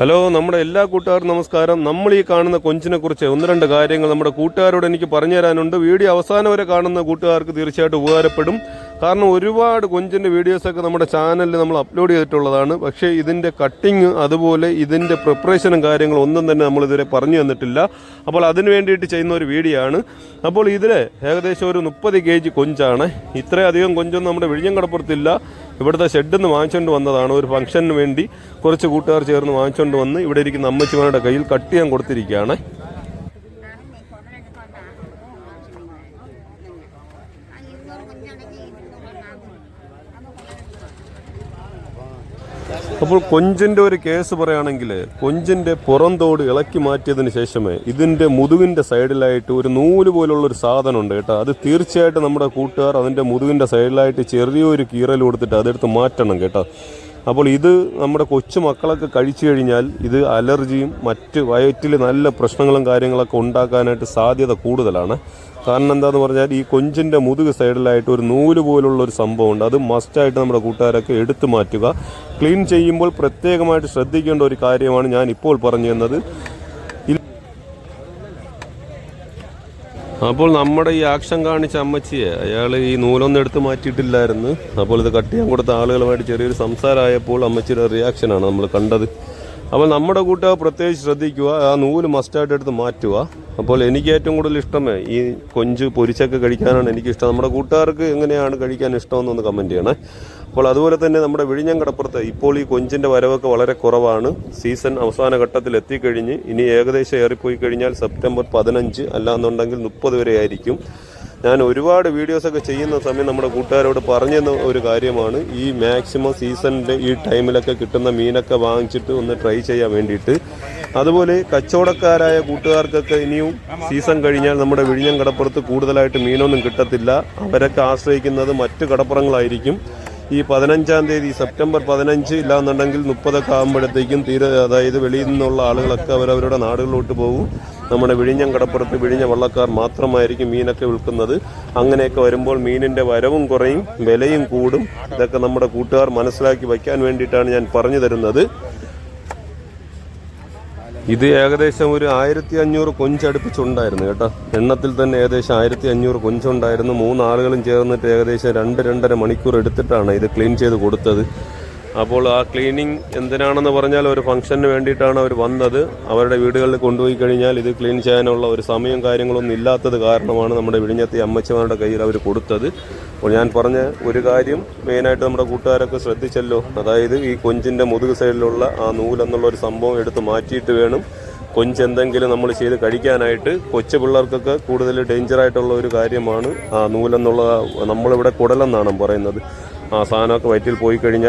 Hello നമ്മുടെ എല്ലാ കൂട്ടുകാർക്കും നമസ്കാരം. നമ്മൾ ഈ കാണുന്ന കൊഞ്ചിനെ കുറിച്ച് ഒന്ന് രണ്ട് കാര്യങ്ങൾ നമ്മുടെ കൂട്ടുകാരോട് എനിക്ക് പറഞ്ഞു തരാനുണ്ട്. വീഡിയോ അവസാനം വരെ കാണുന്ന കൂട്ടുകാർക്ക് തീർച്ചയായിട്ടും ഉപകാരപ്പെടും. കാരണം ഒരുപാട് കൊഞ്ചിന്റെ വീഡിയോസൊക്കെ നമ്മുടെ ചാനലിൽ നമ്മൾ അപ്ലോഡ് ചെയ്തിട്ടുള്ളതാണ്. പക്ഷേ ഇതിന്റെ കട്ടിങ് അതുപോലെ ഇതിന്റെ പ്രിപ്പറേഷനും കാര്യങ്ങളും ഒന്നും തന്നെ നമ്മൾ ഇതുവരെ പറഞ്ഞു തന്നിട്ടില്ല. അപ്പോൾ അതിന് വേണ്ടിയിട്ട് ചെയ്യുന്ന ഒരു വീഡിയോ ആണ്. അപ്പോൾ ഇതിൽ ഏകദേശം ഒരു മുപ്പത് കെ ജി കൊഞ്ചാണ്. ഇത്രയധികം കൊഞ്ചൊന്നും നമ്മുടെ വിഴിഞ്ഞം കടപ്പുറത്തില്ല. ഇവിടുത്തെ ഷെഡിൽ നിന്ന് വാങ്ങിച്ചുകൊണ്ട് വന്നതാണ്. ഒരു ഫംഗ്ഷന് വേണ്ടി കുറച്ച് കൂട്ടുകാർ ചേർന്ന് വാങ്ങിച്ചുകൊണ്ട് വന്ന് ഇവിടെ ഇരിക്കുന്ന അമ്മച്ചിമാരുടെ കയ്യിൽ കട്ട് ചെയ്യാൻ കൊടുത്തിരിക്കുകയാണ്. അപ്പോൾ കൊഞ്ചിന്റെ ഒരു കേസ് പറയുകയാണെങ്കിൽ കൊഞ്ചിന്റെ പുറന്തോട് ഇളക്കി മാറ്റിയതിന് ശേഷമേ ഇതിന്റെ മുതുകിന്റെ സൈഡിലായിട്ട് ഒരു നൂൽ പോലുള്ള ഒരു സാധനം ഉണ്ട് കേട്ടോ. അത് തീർച്ചയായിട്ടും നമ്മുടെ കൂട്ടുകാർ അതിന്റെ മുതുകിന്റെ സൈഡിലായിട്ട് ചെറിയൊരു കീറൽ കൊടുത്തിട്ട് അതെടുത്ത് മാറ്റണം കേട്ടോ. അപ്പോൾ ഇത് നമ്മുടെ കൊച്ചു മക്കളൊക്കെ കഴിച്ചു കഴിഞ്ഞാൽ ഇത് അലർജിയും മറ്റ് വയറ്റിൽ നല്ല പ്രശ്നങ്ങളും കാര്യങ്ങളൊക്കെ ഉണ്ടാക്കാനായിട്ട് സാധ്യത കൂടുതലാണ്. കാരണം എന്താന്ന് പറഞ്ഞാൽ ഈ കൊഞ്ചിന്റെ മുതുക് സൈഡിലായിട്ട് ഒരു നൂൽ പോലുള്ള ഒരു സംഭവമുണ്ട്. അത് മസ്റ്റായിട്ട് നമ്മുടെ കൂട്ടുകാരൊക്കെ എടുത്തു മാറ്റുക. ക്ലീൻ ചെയ്യുമ്പോൾ പ്രത്യേകമായിട്ട് ശ്രദ്ധിക്കേണ്ട ഒരു കാര്യമാണ് ഞാൻ ഇപ്പോൾ പറഞ്ഞു തന്നത് അപ്പോൾ നമ്മുടെ ഈ ആക്ഷൻ കാണിച്ച അമ്മച്ചിയെ അയാൾ ഈ നൂലൊന്നും എടുത്ത് മാറ്റിയിട്ടില്ലായിരുന്നു. അപ്പോൾ ഇത് കട്ട് ചെയ്യാൻ കൊടുത്ത ആളുകളുമായിട്ട് ചെറിയൊരു സംസാരമായപ്പോൾ അമ്മച്ചിയുടെ റിയാക്ഷനാണ് നമ്മൾ കണ്ടത്. അപ്പോൾ നമ്മുടെ കൂട്ടുകാർ പ്രത്യേകിച്ച് ശ്രദ്ധിക്കുക ആ നൂൽ മസ്റ്റായിട്ട് എടുത്ത് മാറ്റുക. അപ്പോൾ എനിക്ക് ഏറ്റവും കൂടുതൽ ഇഷ്ടമേ ഈ കൊഞ്ച് പൊരിച്ചൊക്കെ കഴിക്കാനാണ് എനിക്കിഷ്ടം. നമ്മുടെ കൂട്ടുകാർക്ക് എങ്ങനെയാണ് കഴിക്കാൻ ഇഷ്ടമെന്നൊന്ന് കമന്റ് ചെയ്യണേ. അപ്പോൾ അതുപോലെ തന്നെ നമ്മുടെ വിഴിഞ്ഞം കടപ്പുറത്ത് ഇപ്പോൾ ഈ കൊഞ്ചിന്റെ വരവൊക്കെ വളരെ കുറവാണ്. സീസൺ അവസാന ഘട്ടത്തിൽ എത്തിക്കഴിഞ്ഞ് ഇനി ഏകദേശം ഏറിപ്പോയി കഴിഞ്ഞാൽ സെപ്റ്റംബർ പതിനഞ്ച് അല്ലാന്നുണ്ടെങ്കിൽ മുപ്പത് വരെ ആയിരിക്കും. ഞാൻ ഒരുപാട് വീഡിയോസൊക്കെ ചെയ്യുന്ന സമയം നമ്മുടെ കൂട്ടുകാരോട് പറഞ്ഞെന്ന ഒരു കാര്യമാണ്. ഈ മാക്സിമം സീസണിന്റെ ഈ ടൈമിലൊക്കെ കിട്ടുന്ന മീനൊക്കെ വാങ്ങിച്ചിട്ട് ഒന്ന് ട്രൈ ചെയ്യാൻ വേണ്ടിയിട്ട്. അതുപോലെ കച്ചവടക്കാരായ കൂട്ടുകാർക്കൊക്കെ ഇനിയും സീസൺ കഴിഞ്ഞാൽ നമ്മുടെ വിഴിഞ്ഞം കടപ്പുറത്ത് കൂടുതലായിട്ട് മീനൊന്നും കിട്ടത്തില്ല. അവരൊക്കെ ആശ്രയിക്കുന്നത് മറ്റ് കടപ്പുറങ്ങളായിരിക്കും. ഈ പതിനഞ്ചാം തീയതി സെപ്റ്റംബർ പതിനഞ്ച് ഇല്ലാന്നുണ്ടെങ്കിൽ മുപ്പതൊക്കെ ആകുമ്പോഴത്തേക്കും തീരെ അതായത് വെളിയിൽ നിന്നുള്ള ആളുകളൊക്കെ അവരവരുടെ നാടുകളിലോട്ട് പോകും. നമ്മുടെ വിഴിഞ്ഞം കടപ്പുറത്ത് വിഴിഞ്ഞ വള്ളക്കാർ മാത്രമായിരിക്കും മീനൊക്കെ വിൽക്കുന്നത്. അങ്ങനെയൊക്കെ വരുമ്പോൾ മീനിന്റെ വരവും കുറയും വിലയും കൂടും. ഇതൊക്കെ നമ്മുടെ കൂട്ടുകാർ മനസ്സിലാക്കി വയ്ക്കാൻ വേണ്ടിയിട്ടാണ് ഞാൻ പറഞ്ഞു തരുന്നത്. ഇത് ഏകദേശം ഒരു ആയിരത്തി അഞ്ഞൂറ് കൊഞ്ചടുപ്പിച്ചുണ്ടായിരുന്നു കേട്ടോ. എണ്ണത്തിൽ തന്നെ ഏകദേശം ആയിരത്തി അഞ്ഞൂറ് കൊഞ്ചുണ്ടായിരുന്നു. മൂന്നാളുകളും ചേർന്നിട്ട് ഏകദേശം രണ്ട് രണ്ടര മണിക്കൂർ എടുത്തിട്ടാണ് ഇത് ക്ലീൻ ചെയ്ത് കൊടുത്തത്. അപ്പോൾ ആ ക്ലീനിങ് എന്തിനാണെന്ന് പറഞ്ഞാൽ ഒരു ഫംഗ്ഷന് വേണ്ടിയിട്ടാണ് അവർ വന്നത്. അവരുടെ വീടുകളിൽ കൊണ്ടുപോയി കഴിഞ്ഞാൽ ഇത് ക്ലീൻ ചെയ്യാനുള്ള ഒരു സമയം കാര്യങ്ങളൊന്നും ഇല്ലാത്തത് കാരണമാണ് നമ്മുടെ വിഴിഞ്ഞത്തെ അമ്മച്ചിമാരുടെ കയ്യിൽ അവർ കൊടുത്തത്. അപ്പോൾ ഞാൻ പറഞ്ഞ ഒരു കാര്യം മെയിനായിട്ട് നമ്മുടെ കൂട്ടുകാരൊക്കെ ശ്രദ്ധിച്ചല്ലോ. അതായത് ഈ കൊഞ്ചിന്റെ മുതുക് സൈഡിലുള്ള ആ നൂലെന്നുള്ള ഒരു സംഭവം എടുത്ത് മാറ്റിയിട്ട് വേണം കൊഞ്ച് എന്തെങ്കിലും നമ്മൾ ചെയ്ത് കഴിക്കാനായിട്ട്. കൊച്ചു പിള്ളേർക്കൊക്കെ കൂടുതൽ ഡേഞ്ചറായിട്ടുള്ള ഒരു കാര്യമാണ് ആ നൂലെന്നുള്ള നമ്മളിവിടെ കുടലെന്നാണ് പറയുന്നത്. ആ സാധനമൊക്കെ വയറ്റിൽ പോയി കഴിഞ്ഞാൽ